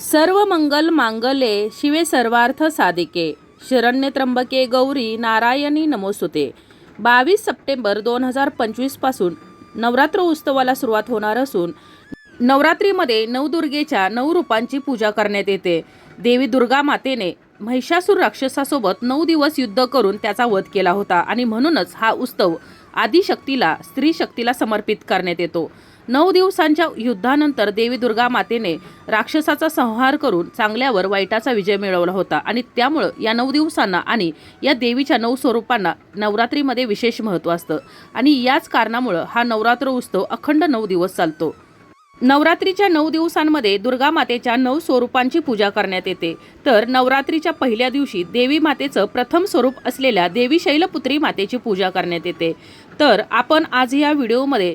सर्व मंगल मांगले शिवे सर्वार्थ साधिके. शरण्य त्र्यंबके गौरी नारायणी नमोस्तुते. बावीस सप्टेंबर दोन हजार पंचवीसपासून नवरात्र उत्सवाला सुरुवात होणार असून नवरात्रीमध्ये नवदुर्गेच्या नऊ रूपांची पूजा करण्यात येते. देवी दुर्गा मातेने महिषासूर राक्षसासोबत नऊ दिवस युद्ध करून त्याचा वध केला होता आणि म्हणूनच हा उत्सव आदिशक्तीला स्त्री शक्तीला समर्पित करण्यात येतो. नऊ दिवसांच्या युद्धानंतर देवी दुर्गा मातेने राक्षसाचा संहार करून चांगल्यावर वाईटाचा विजय मिळवला होता. आणि त्यामुळं या नऊ दिवसांना आणि या देवीच्या नऊ स्वरूपांना नवरात्रीमध्ये विशेष महत्त्व असतं. आणि याच कारणामुळं हा नवरात्र उत्सव अखंड नऊ दिवस चालतो. नवरात्रीच्या नऊ दिवसांमध्ये दुर्गा मातेच्या नऊ स्वरूपांची पूजा करण्यात येते. तर नवरात्रीच्या पहिल्या दिवशी देवी मातेचं प्रथम स्वरूप असलेल्या देवी शैलपुत्री मातेची पूजा करण्यात येते. तर आपण आज या व्हिडिओमध्ये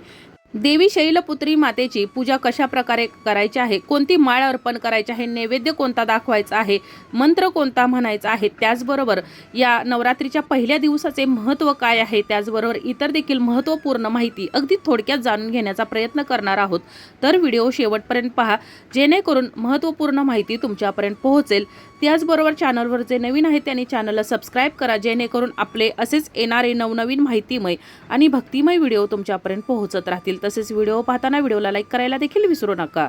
देवी शैलपुत्री मातेची पूजा कशा प्रकारे करायची आहे? कोणती माळ अर्पण करायची आहे? नैवेद्य कोणता दाखवायचा आहे? मंत्र कोणता म्हणायचा आहे? त्याचबरोबर या नवरात्रीच्या पहिल्या दिवसाचे महत्त्व काय आहे? त्याचबरोबर इतर देखील महत्त्वपूर्ण माहिती अगदी थोडक्यात जाणून घेण्याचा प्रयत्न करणार आहोत. तर व्हिडिओ शेवटपर्यंत पहा. जेणेकरून महत्त्वपूर्ण माहिती तुमच्यापर्यंत पोहोचेल. त्याचबरोबर चॅनलवर जे नवीन आहेत त्यांनी चॅनलला सबस्क्राईब करा जेणेकरून आपले असेच येणारे नवनवीन माहितीमय आणि भक्तिमय व्हिडिओ तुमच्यापर्यंत पोहोचत राहतील. तसेच व्हिडिओ पाहताना व्हिडिओला लाईक करायला देखील विसरू नका.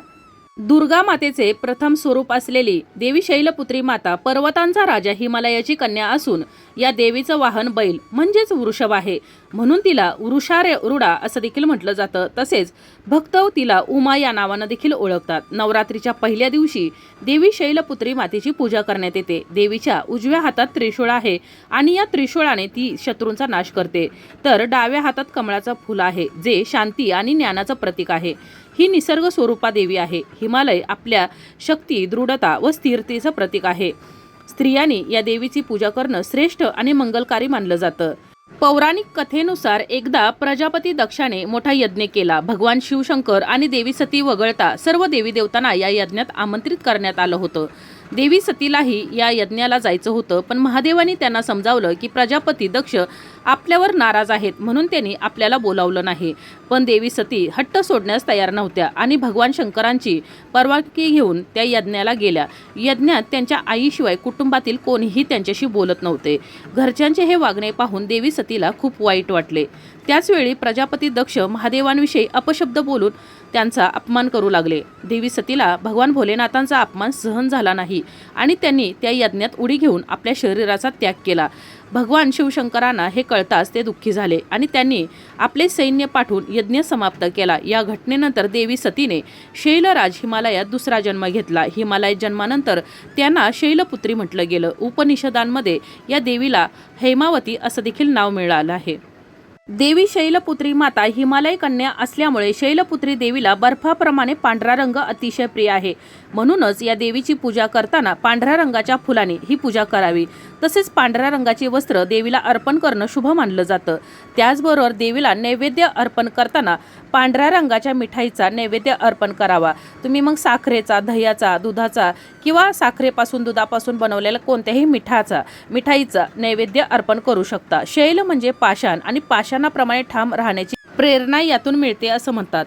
दुर्गा मातेचे प्रथम स्वरूप असलेली देवी शैलपुत्री माता पर्वतांचा राजा हिमालयाची कन्या असून या देवीचं वाहन बैल म्हणजेच वृषभ आहे. म्हणून तिला वृषारे रुडा असं देखील म्हटलं जातं. तसेच भक्तव तिला उमा या नावानं देखील ओळखतात. नवरात्रीच्या पहिल्या दिवशी देवी शैलपुत्री मातेची पूजा करण्यात येते. देवीच्या उजव्या हातात त्रिशूळ आहे आणि या त्रिशूळाने ती शत्रूंचा नाश करते. तर डाव्या हातात कमळाचं फुल आहे जे शांती आणि ज्ञानाचं प्रतीक आहे. ही निसर्ग स्वरूपा देवी आहे. हिमालय आपल्या शक्ती दृढता व स्थिरतेचं प्रतीक आहे. स्त्रियांनी या देवीची पूजा करणं श्रेष्ठ आणि मंगलकारी मानलं जातं. पौराणिक कथेनुसार एकदा प्रजापती दक्षाने मोठा यज्ञ केला. भगवान शिवशंकर आणि देवी सती वगळता सर्व देवी देवतांना या यज्ञात आमंत्रित करण्यात आलं होतं. देवी सतीलाही या यज्ञाला जायचं होतं पण महादेवानी त्यांना समजावलं की प्रजापती दक्ष आपल्यावर नाराज आहेत म्हणून त्यांनी आपल्याला बोलावलं नाही. पण देवी सती हट्ट सोडण्यास तयार नव्हत्या आणि भगवान शंकरांची परवानगी घेऊन त्या यज्ञाला गेल्या. यज्ञात त्यांच्या आईशिवाय कुटुंबातील कोणीही त्यांच्याशी बोलत नव्हते. घरच्यांचे हे वागणे पाहून देवी सतीला खूप वाईट वाटले. त्याचवेळी प्रजापती दक्ष महादेवांविषयी अपशब्द बोलून त्यांचा अपमान करू लागले. देवी सतीला भगवान भोलेनाथांचा अपमान सहन झाला नाही आणि त्यांनी त्या यज्ञात उडी घेऊन आपल्या शरीराचा त्याग केला. भगवान शिवशंकरांना हे कळताच ते दुःखी झाले आणि त्यांनी आपले सैन्य पाठवून यज्ञ समाप्त केला. या घटनेनंतर देवी सतीने शैलराज हिमालयात दुसरा जन्म घेतला. हिमालय जन्मानंतर त्यांना शैलपुत्री म्हटलं गेलं. उपनिषदांमध्ये या देवीला हेमावती असं देखील नाव मिळालं आहे. देवी शैलपुत्री माता हिमालय कन्या असल्यामुळे शैलपुत्री देवीला बर्फाप्रमाणे पांढरा रंग अतिशय प्रिय आहे. म्हणूनच या देवीची पूजा करताना पांढऱ्या रंगाच्या फुलाने ही पूजा करावी. तसेच पांढऱ्या रंगाची वस्त्र देवीला अर्पण करणं शुभ मानलं जातं. त्याचबरोबर देवीला नैवेद्य अर्पण करताना पांढऱ्या रंगाच्या मिठाईचा नैवेद्य अर्पण करावा. तुम्ही मग साखरेचा दह्याचा दुधाचा किंवा साखरेपासून दुधापासून बनवलेल्या कोणत्याही मिठाचा मिठाईचा नैवेद्य अर्पण करू शकता. शैल म्हणजे पाषाण आणि पाषाणाप्रमाणे ठाम राहण्याची प्रेरणा यातून मिळते असं म्हणतात.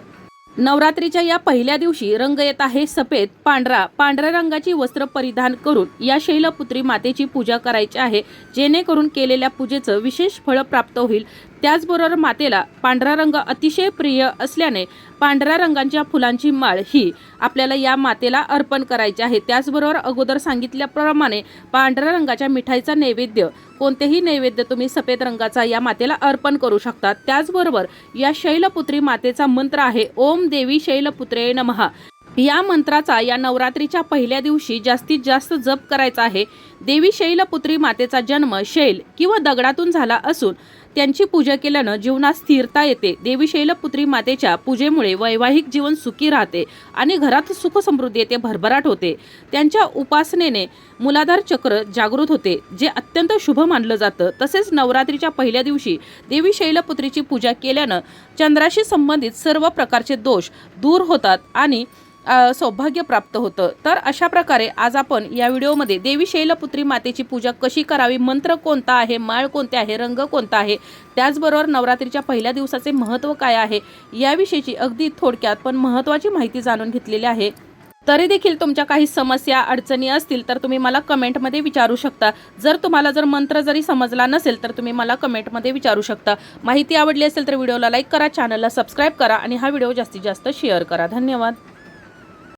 नवरात्रीच्या या पहिल्या दिवशी रंग येत आहे सफेद पांढरा. पांढऱ्या रंगाची वस्त्र परिधान करून या शैलपुत्री मातेची पूजा करायची आहे. जेणेकरून केलेल्या पूजेचं विशेष फळ प्राप्त होईल. त्याचबरोबर मातेला पांढरा रंग अतिशय प्रिय असल्याने पांढऱ्या रंगांच्या फुलांची माळ ही आपल्याला या मातेला अर्पण करायची आहे. त्याचबरोबर अगोदर सांगितल्याप्रमाणे पांढऱ्या रंगाच्या मिठाईचा नैवेद्य कोणतेही नैवेद्य तुम्ही सफेद रंगाचा या मातेला अर्पण करू शकता. त्याचबरोबर या शैलपुत्री मातेचा मंत्र आहे ओम देवी शैलपुत्रे नमहा या मंत्राचा या नवरात्रीच्या पहिल्या दिवशी जास्तीत जास्त जप करायचा आहे. देवी शैलपुत्री मातेचा जन्म शैल किंवा दगडातून झाला असून त्यांची पूजा केल्यानं जीवनात स्थिरता येते. देवी शैलपुत्री मातेच्या पूजेमुळे वैवाहिक जीवन सुखी राहते आणि घरात सुख समृद्धी येते भरभराट होते. त्यांच्या उपासनेने मुलाधार चक्र जागृत होते जे अत्यंत शुभ मानलं जातं. तसेच नवरात्रीच्या पहिल्या दिवशी देवी शैलपुत्रीची पूजा केल्यानं चंद्राशी संबंधित सर्व प्रकारचे दोष दूर होतात आणि सौभाग्य प्राप्त होतं. तर अशा प्रकारे आज आपण या व्हिडिओमध्ये देवी शैलपुत्री मातेची पूजा कशी करावी मंत्र कोणता आहे माळ कोणते आहे रंग कोणता आहे त्याचबरोबर नवरात्रीच्या पहिल्या दिवसाचे महत्त्व काय आहे याविषयीची अगदी थोडक्यात पण महत्त्वाची माहिती जाणून घेतलेली आहे. तरी देखील तुमच्या काही समस्या अडचणी असतील तर तुम्ही मला कमेंटमध्ये विचारू शकता. जर तुम्हाला जर मंत्र जरी समजला नसेल तर तुम्ही मला कमेंटमध्ये विचारू शकता. माहिती आवडली असेल तर व्हिडिओला लाईक करा चॅनलला सबस्क्राईब करा आणि हा व्हिडिओ जास्तीत जास्त शेअर करा. धन्यवाद.